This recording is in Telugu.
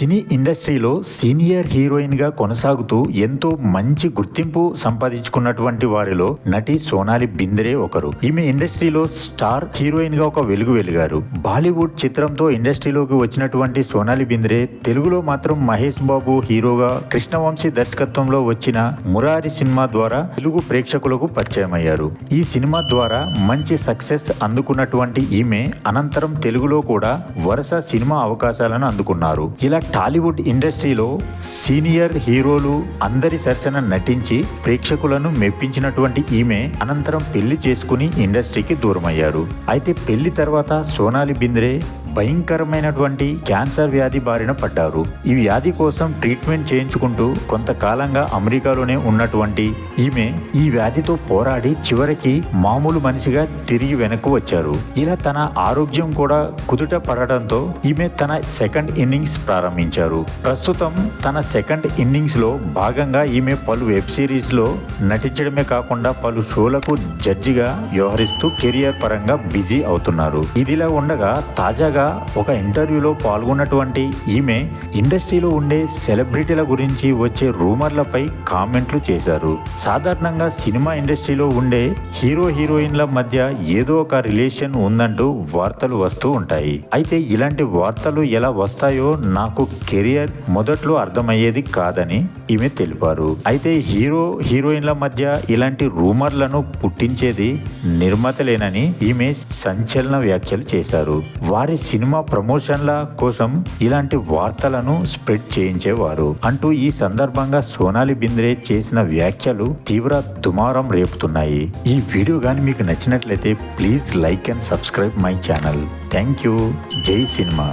సినీ ఇండస్ట్రీలో సీనియర్ హీరోయిన్గా కొనసాగుతూ ఎంతో మంచి గుర్తింపు సంపాదించుకున్నటువంటి వారిలో నటి సోనాలి బింద్రే ఒకరు. ఈమె ఇండస్ట్రీలో స్టార్ హీరోయిన్గా ఒక వెలుగు వెలిగారు. బాలీవుడ్ చిత్రంతో ఇండస్ట్రీలోకి వచ్చినటువంటి సోనాలి బింద్రే తెలుగులో మాత్రం మహేష్ బాబు హీరోగా కృష్ణవంశీ దర్శకత్వంలో వచ్చిన మురారి సినిమా ద్వారా తెలుగు ప్రేక్షకులకు పరిచయం అయ్యారు ఈ సినిమా ద్వారా మంచి సక్సెస్ అందుకున్నటువంటి ఈమె అనంతరం తెలుగులో కూడా వరుస సినిమా అవకాశాలను అందుకున్నారు. ఇలా టాలీవుడ్ ఇండస్ట్రీలో సీనియర్ హీరోలు అందరి సరసన నటించి ప్రేక్షకులను మెప్పించినటువంటి ఈమె అనంతరం పెళ్ళి చేసుకుని ఇండస్ట్రీకి దూరమయ్యారు. అయితే పెళ్ళి తర్వాత సోనాలి బింద్రే భయంకరమైనటువంటి క్యాన్సర్ వ్యాధి బారిన పడ్డారు. ఈ వ్యాధి కోసం ట్రీట్మెంట్ చేయించుకుంటూ కొంతకాలంగా అమెరికాలోనే ఉన్నటువంటి ఈమె ఈ వ్యాధితో పోరాడి చివరికి మామూలు మనిషిగా తిరిగి వెనక్కు వచ్చారు. ఇలా తన ఆరోగ్యం కూడా కుదుట పడడంతో ఈమె తన సెకండ్ ఇన్నింగ్స్ ప్రారంభించారు. ప్రస్తుతం తన సెకండ్ ఇన్నింగ్స్లో భాగంగా ఈమె పలు వెబ్ సిరీస్లో నటించడమే కాకుండా పలు షోలకు జడ్జిగా వ్యవహరిస్తూ కెరియర్ పరంగా బిజీ అవుతున్నారు. ఇదిలా ఉండగా తాజాగా ఒక ఇంటర్వ్యూలో పాల్గొన్నటువంటి ఈమె ఇండస్ట్రీలో ఉండే సెలబ్రిటీల గురించి వచ్చే రూమర్లపై కామెంట్లు చేశారు. సాధారణంగా సినిమా ఇండస్ట్రీలో ఉండే హీరో హీరోయిన్ల మధ్య ఏదో ఒక రిలేషన్ ఉందంటూ వార్తలు వస్తూ ఉంటాయి. అయితే ఇలాంటి వార్తలు ఎలా వస్తాయో నాకు కెరియర్ మొదట్లో అర్థమయ్యేది కాదని ఈమె తెలిపారు. అయితే హీరో హీరోయిన్ల మధ్య ఇలాంటి రూమర్లను పుట్టించేది నిర్మాతలేనని ఈమె సంచలన వ్యాఖ్యలు చేశారు. వారి సినిమా ప్రమోషన్ల కోసం ఇలాంటి వార్తలను స్ప్రెడ్ చేయించేవారు. అంటూ ఈ సందర్భంగా సోనాలి బింద్రే చేసిన వ్యాఖ్యలు తీవ్ర దుమారం రేపుతున్నాయి. ఈ వీడియో కానీ మీకు నచ్చినట్లయితే please like and subscribe my channel. Thank you. Jai cinema.